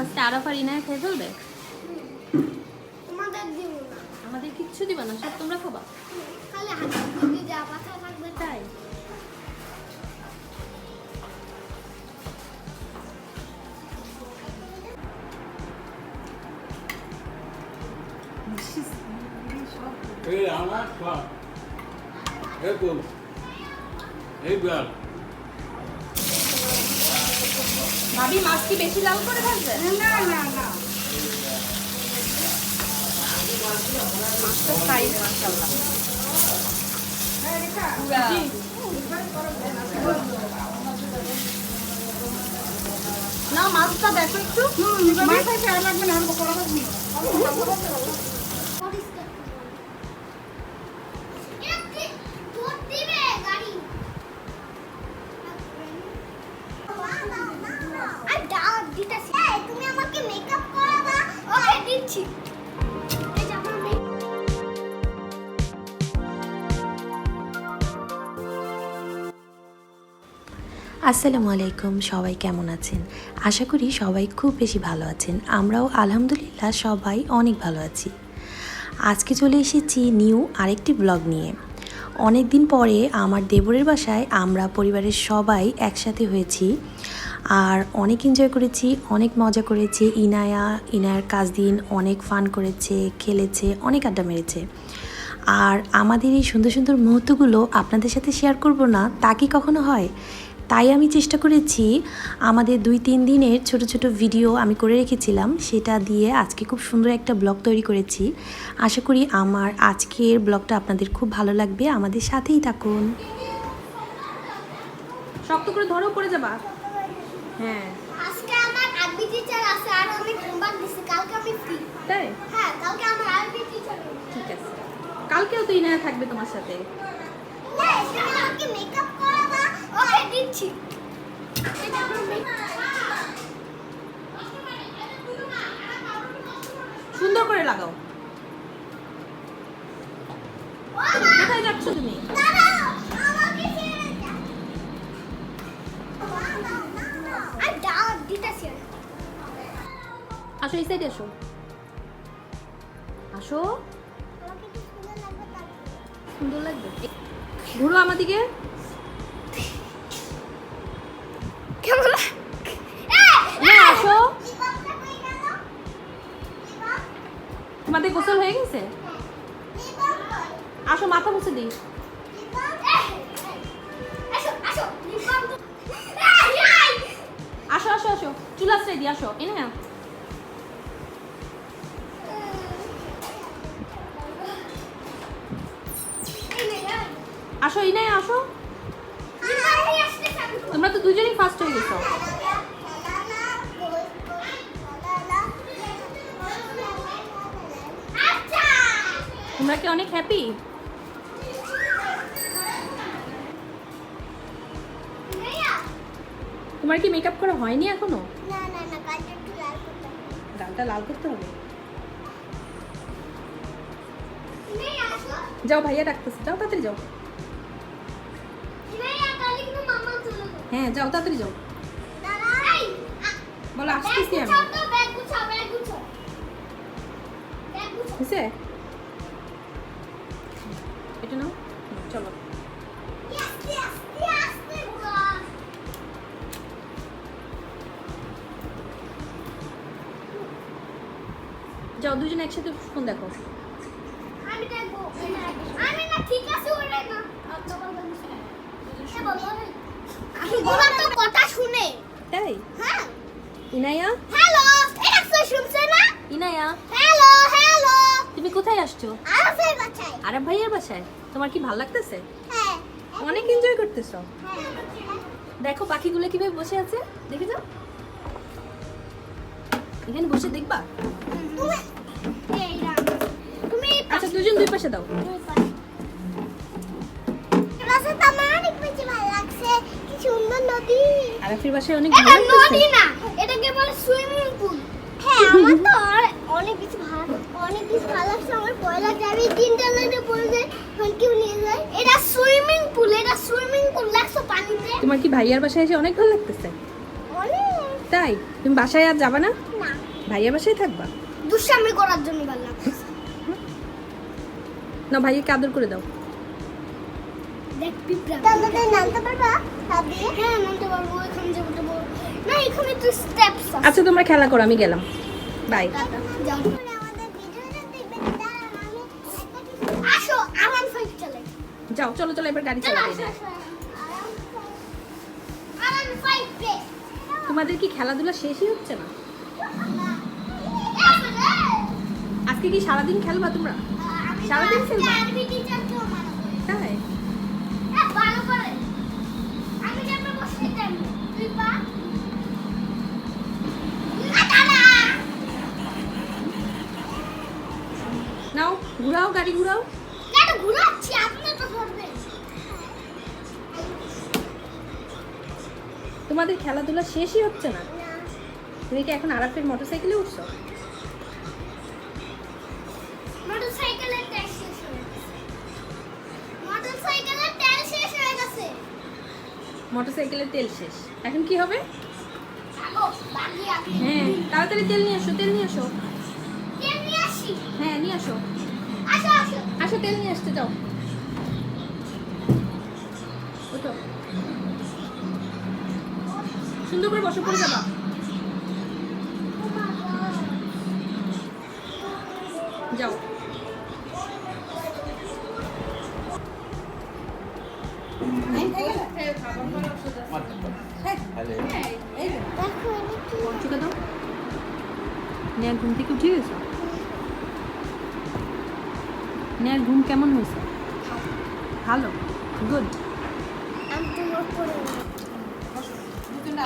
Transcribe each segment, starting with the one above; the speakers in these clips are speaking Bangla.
আজকে আরও পারি না খেয়ে ফেলবে? আমাদের কিচ্ছু দিবা না সব তোমরা খাবা। খালি ভাবি মাছ কি বেশি লাল করে ভাজবে? না না না। মাছটা সাইজ মাশাআল্লাহ। না মাছটা দেখো একটু। পরিষ্কার দিচ্ছি আসসালামু আলাইকুম, সবাই কেমন আছেন? আশা করি সবাই খুব বেশি ভালো আছেন। আমরাও আলহামদুলিল্লাহ সবাই অনেক ভালো আছি। আজকে চলে এসেছি নিউ আরেকটি ব্লগ নিয়ে। অনেক দিন পরে আমার দেবরের বাসায় আমরা পরিবারের সবাই একসাথে হয়েছি। আর অনেক এনজয় করেছি, অনেক মজা করেছি। ইনায়া, ইনায়ার কাজ দিন অনেক ফান করেছে, খেলেছে, অনেক আড্ডা মেরেছে। আর আমাদের এই সুন্দর সুন্দর মুহূর্তগুলো আপনাদের সাথে শেয়ার করব না, তা কি কখনো হয়? তাই আমি চেষ্টা করেছি, আমাদের দুই তিন দিনের ছোট ছোট ভিডিও আমি করে রেখেছিলাম, সেটা দিয়ে আজকে খুব সুন্দর একটা ব্লগ তৈরি করেছি। আশা করি আমার আজকের ব্লগটা আপনাদের খুব ভালো লাগবে, আমাদের সাথেই থাকুন। শক্ত করে ধরো, পড়ে যাবা। হ্যাঁ। আজকে আমার আরবি টিচার আছে আর আমি হোমওয়ার্ক দিছি কালকে আমি ফ্রি তাই? হ্যাঁ কালকে আমার আরবি টিচার ঠিক আছে। কালকেও তো ইনায়া থাকবে তোমার সাথে? না তুমি আমাকে মেকআপ করাবা ওকে দিচ্ছি। এটা আমার makeup। সুন্দর করে লাগাও। কোথায় যাচ্ছ তুমি? সাইডে আসো আসো। সুন্দর লাগবে। ঘুরো আমার দিকে। কেমন লাগ- এই, না এই! আসো? তোমাদের গোসল হয়ে গেছে? আসো মাথা মুছে দিই। আসো, আসো! আসো। আসো আসো চুল আশ্রয় দিই আসো। এনে আসো ইনে আসো। তোমরা তো দুজনেই ফার্স্ট হয়ে গেছো। তোমরা কি অনেক হ্যাপি তোমার কি মেকআপ করা হয়নি এখনও। গালটা লাল করতে হবে। যাও, ভাইয়া ডাকতেছে। যাও, তাড়াতাড়ি যাও। হ্যাঁ যাও তাড়াতাড়ি যাও। বলো আসতেছি আমি চলো। যাও দুজনে একসাথে ফোন দেখো আমি দেখব। আমি না, ঠিক আছে, ওরে না। এ তো কথা শুনে তাই হ্যাঁ ইনায়া হ্যালো এটা তো শুনছে না ইনায়া হ্যালো হ্যালো তুমি কোথায় আসছো আরফের ভাইয়ের বাসায় তোমার কি ভালো লাগতেছে হ্যাঁ অনেক এনজয় করতেছো হ্যাঁ দেখো পাখিগুলো কীভাবে বসে আছে দেখে যাও এখানে বসে দেখবা আচ্ছা দুজন দুই পাশে দাও আমার অনেক বেশি ভালো লাগছে কি সুন্দর নদী। আরাফির বাসায় অনেক ভালো নদী লাগতেছে না এটাকে বলে সুইমিং পুল হ্যাঁ আমার তো অনেক কিছু ভালো অনেক কিছু ভালো লাগছে আমার ভয় লাগছে আমি তিনটা লাইনে পড়ে যাই তখন কেউ নিয়ে যায় এটা সুইমিং পুল এটা সুইমিং পুল লাগছে পানিতে? তোমার কি ভাইয়ার বাসায় এসে অনেক ভালো লাগতেছে? অনেক। তাই? তুমি বাসায় আর যাবা না? না। ভাইয়া বাসায় থাকবা? দুষ্টামি করার জন্য বললাম না ভাইয়াকে আদর করে দাও। দেখ পিঁপড়া তাহলে নামতে পারবা? হ্যাঁ নামতে পারব এখানে যাব যাব। না এখানে তো স্টেপস আচ্ছা তোমরা খেলা করো আমি গেলাম। বাই যাও। চালাই চলো। চলো এবার গাড়ি চলো চালাবে আসো আসো আরাম ফাইভ পে তোমাদের কি খেলাধুলা শেষই হচ্ছে না? আজকে কি সারাদিন খেলবা তোমরা? সারাদিন খেলবা? ঘুরাও গাড়ি ঘুরাও। কেন ঘুরাচ্ছি? আপনি তো ধরবেন। তোমাদের খেলাধুলা শেষই হচ্ছে না? তুমি কি এখন আরাফের মোটরসাইকেলে উঠছো? মোটরসাইকেলের তেল শেষ হয়ে মোটরসাইকেলের তেল শেষ হয়ে গেছে। মোটরসাইকেলের তেল শেষ। এখন কি হবে? হ্যাঁ তাড়াতাড়ি তেল নিয়ে আসো তেল নিয়ে আসো তেল নিয়ে আসি। হ্যাঁ নিয়ে আসো আসো তেল নিয়ে আসতে যাও। সুন্দর করে বসে পড়ে যাবা। কেমন হয়েছে? ভালো। গুড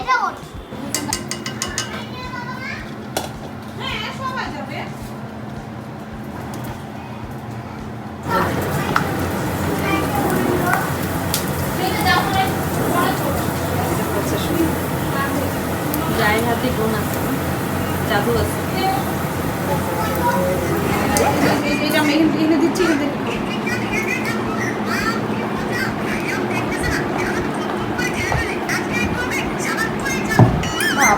এটা ওঠ জায়ের হাতে বোন আছে জাদু আছে এটা আমি এখানে এখানে দিচ্ছি এখানে দিচ্ছি। বাবা একটু এখন খাই শেষ এই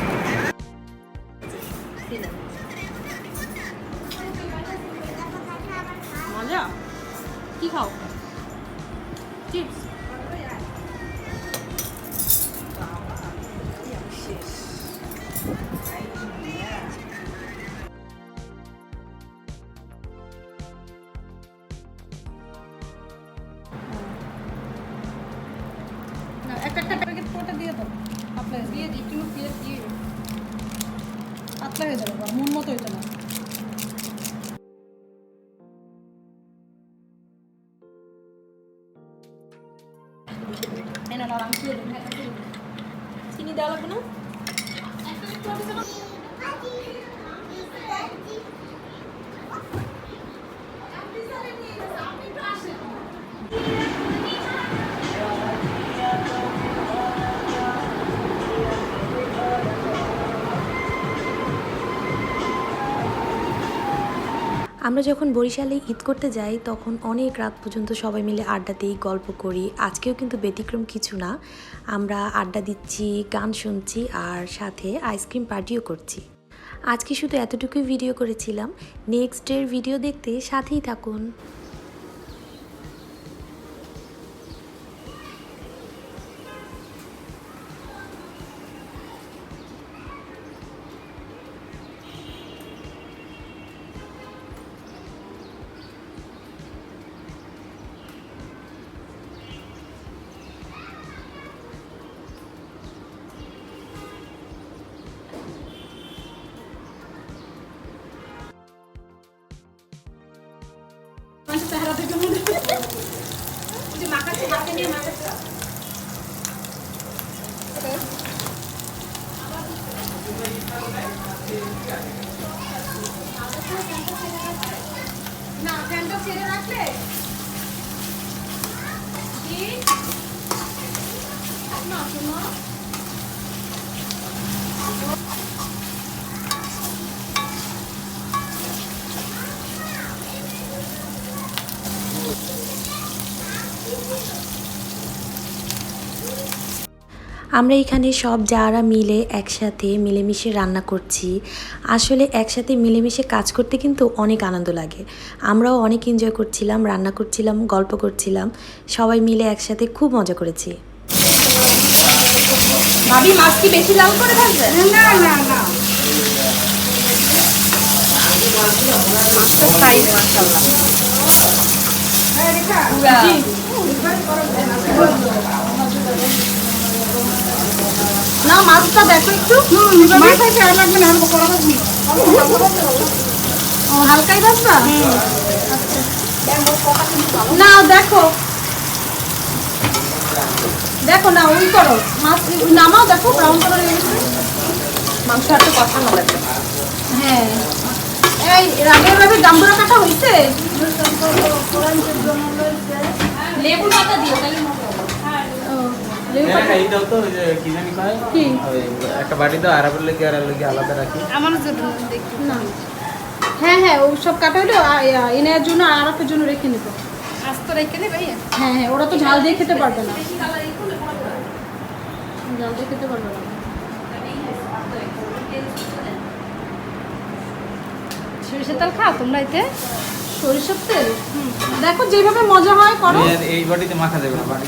পুরোটা দিয়ে দাও। পাতলা দিয়ে দিই। একটু পেঁয়াজ দিয়ে পাতলা হয়ে যাবে মন মতো হইতো না। আমরা যখন বরিশালে ঈদ করতে যাই, তখন অনেক রাত পর্যন্ত সবাই মিলে আড্ডা দিই, গল্প করি। আজকেও কিন্তু ব্যতিক্রম কিছু না। আমরা আড্ডা দিচ্ছি, গান শুনছি আর সাথে আইসক্রিম পার্টিও করছি। আজকে শুধু এতটুকুই ভিডিও করেছিলাম। নেক্সট ডের ভিডিও দেখতে সাথেই থাকুন। না ফ্যানটা ছেড়ে রাখলে না শোনো আমরা এখানে সব যারা মিলে একসাথে মিলেমিশে রান্না করছি আসলে একসাথে মিলেমিশে কাজ করতে কিন্তু অনেক আনন্দ লাগে। আমরাও অনেক এনজয় করছিলাম রান্না করছিলাম গল্প করছিলাম সবাই মিলে একসাথে খুব মজা করেছি। ভাবি মাছ কি বেশি লাল করে ভাজবে না না না। মাছটা সাইজ মাশাআল্লাহ হ্যাঁ রেখা। জি। না মাছটা দেখো একটু। মাছ আছে আর লাগবে না আমি করা হবে ও হালকাই ভাজবা? না দেখো। দেখো না ওই করো। মাছ নামাও দেখো ব্রাউন কালার হয়ে গেছে। মাংস কষানো লাগবে হ্যাঁ। এই রাগের ভাবে কাটা হইছে লেবু পাতা দিও তাহলে একটা বাড়ি দাও আরবের লেগে আর লেগে আলাদা রাখি। আমার জন্য না হ্যাঁ হ্যাঁ ও সব কাটা হলো এনার জন্য আর আরাফের জন্য রেখে নেব। আস্ত রেখে হ্যাঁ হ্যাঁ ওরা তো ঝাল দিয়ে খেতে পারবে না। ঝাল দিয়ে খেতে পারবে না। সরিষার তেল খাও তোমরা এতে? সরিষার তেল? দেখো যেভাবে মজা হয় করো। এই বাড়িতে মাখা দেবে না বাড়ি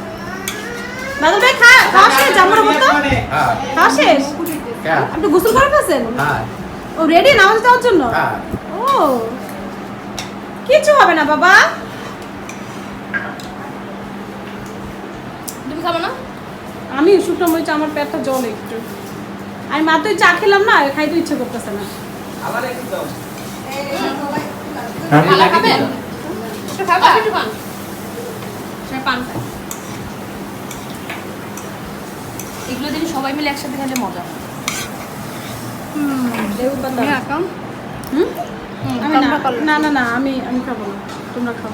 বাদল ভাই খা খাওয়া শেষ আমার মতো হ্যাঁ খাওয়া শেষ? হ্যাঁ আপনি গোসল করে ফেলছেন? হ্যাঁ। ও রেডি নামাজ যাওয়ার জন্য? হ্যাঁ। ও কিছু হবে না বাবা। তুমি খাব না? আমি শুকনো মরিচ আমার পেটটা জল একটু। আমি মাত্রই চা খেলাম না খাইতে ইচ্ছে করতেছে না। আবার একটু দাও। খাবেন পান খায় এগুলো দিন সবাই মিলে একসাথে খেলে মজা হয়। না না না আমি আমি খাব না। তোমরা খাও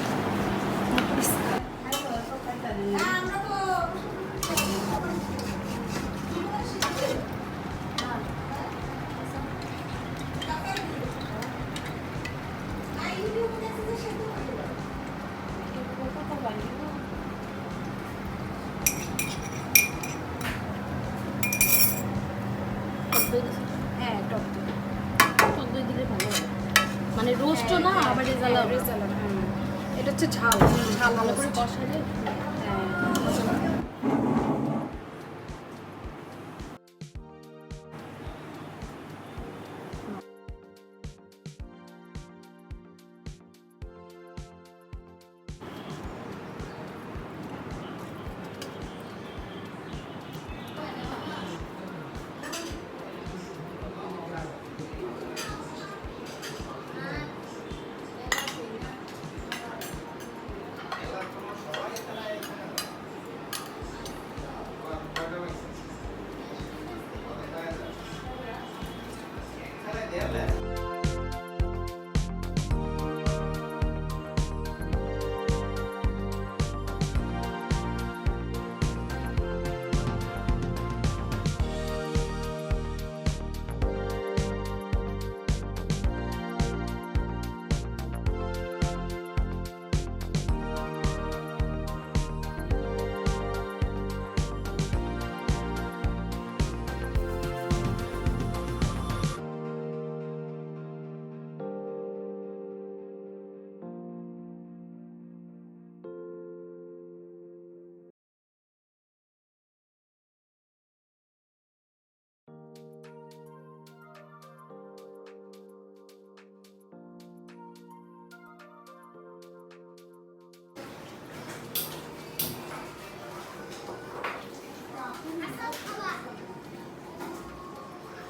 হ্যাঁ টক দই টক দই দিলে ভালো হয় মানে রোস্টও না আবার রেজালা এটা হচ্ছে ঝাল ঝাল ভালো করে কষালে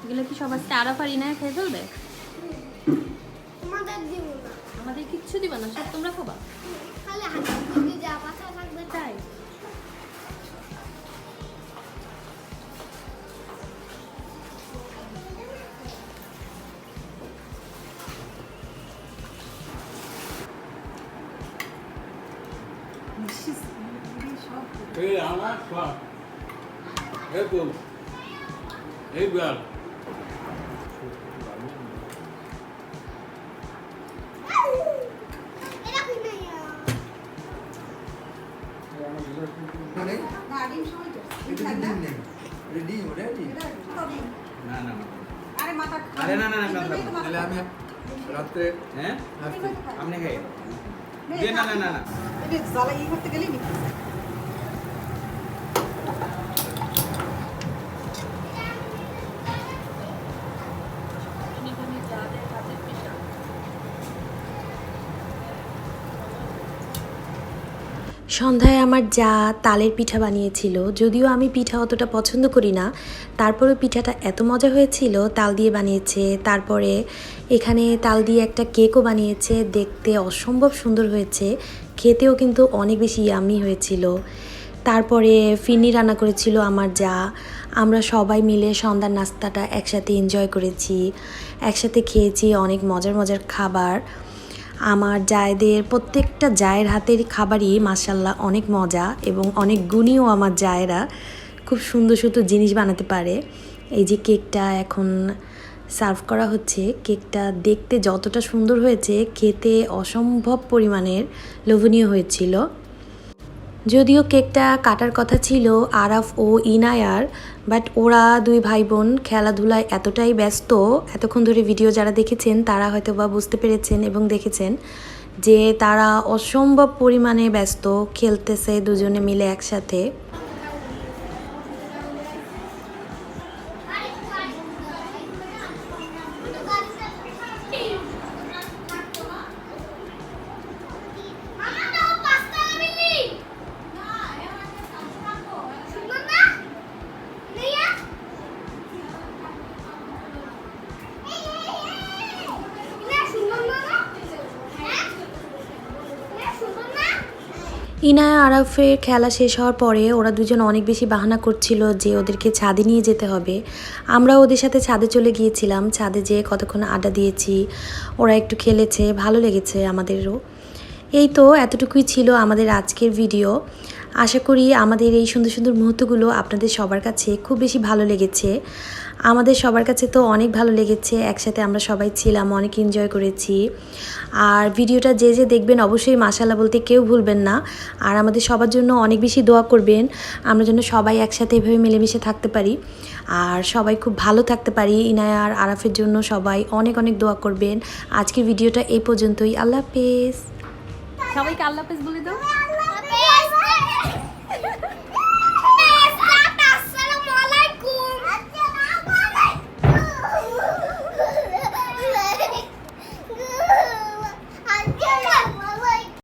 এগুলো কি সব আজকে আরও আর না খেয়ে ফেলবে? আমাদের দিব না। আমাদের কিচ্ছু দিবা না সব তোমরা খাবা। তাহলে হাতে যা পাতা তাই। থাক ডিম না না আরে মাথা আরে না, না, না, তাহলে আমি রাত্রে হ্যাঁ। আপনি খাই না না না না এটা জ্বালা ই করতে গেলেই সন্ধ্যায় আমার যা তালের পিঠা বানিয়েছিল, যদিও আমি পিঠা অতটা পছন্দ করি না তারপরে পিঠাটা এত মজা হয়েছিল, তাল দিয়ে বানিয়েছে, তারপরে এখানে তাল দিয়ে একটা কেকও বানিয়েছে, দেখতে অসম্ভব সুন্দর হয়েছে, খেতেও কিন্তু অনেক বেশি ইয়ামি হয়েছিল। তারপরে ফিরনি রান্না করেছিল আমার যা, আমরা সবাই মিলে সন্ধ্যার নাস্তাটা একসাথে এনজয় করেছি, একসাথে খেয়েছি অনেক মজার মজার খাবার। আমার জায়দের প্রত্যেকটা জায়ের হাতের খাবারই মাসাল্লাহ অনেক মজা এবং অনেক গুণীও আমার জায়েরা খুব সুন্দর সুন্দর জিনিস বানাতে পারে। এই যে কেকটা এখন সার্ভ করা হচ্ছে, কেকটা দেখতে যতটা সুন্দর হয়েছে, খেতে অসম্ভব পরিমাণের লোভনীয় হয়েছিল। যদিও কেকটা কাটার কথা ছিল আরাফ ও ইনায়ার, বাট ওরা দুই ভাই বোন খেলাধুলায় এতটাই ব্যস্ত, এতক্ষণ ধরে ভিডিও যারা দেখেছেন তারা হয়তো বা বুঝতে পেরেছেন এবং দেখেছেন যে তারা অসম্ভব পরিমাণে ব্যস্ত, খেলতেছে দুজনে মিলে একসাথে। ইনায়া আরাফের খেলা শেষ হওয়ার পরে ওরা দুজন অনেক বেশি বাহানা করছিল যে ওদেরকে ছাদে নিয়ে যেতে হবে। আমরা ওদের সাথে ছাদে চলে গিয়েছিলাম। ছাদে যেয়ে কতক্ষণ আড্ডা দিয়েছি, ওরা একটু খেলেছে, ভালো লেগেছে আমাদেরও। এই তো এতটুকুই ছিল আমাদের আজকের ভিডিও আশা করি আমাদের এই সুন্দর সুন্দর মুহূর্তগুলো আপনাদের সবার কাছে খুব বেশি ভালো লেগেছে। আমাদের সবার কাছে তো অনেক ভালো লেগেছে, একসাথে আমরা সবাই ছিলাম, অনেক এনজয় করেছি। আর ভিডিওটা যে যে দেখবেন অবশ্যই মাসাল্লাহ বলতে কেউ ভুলবেন না। আর আমাদের সবার জন্য অনেক বেশি দোয়া করবেন, আমরা যেন সবাই একসাথে এভাবে মিলেমিশে থাকতে পারি। আর সবাই খুব ভালো থাকতে পারি, ইনায়া আর আরাফের জন্য সবাই অনেক অনেক দোয়া করবেন। আজকের ভিডিওটা এই পর্যন্তই, আল্লাহ হাফেজ। সবাইকে আল্লাহ হাফেজ বলে দাও।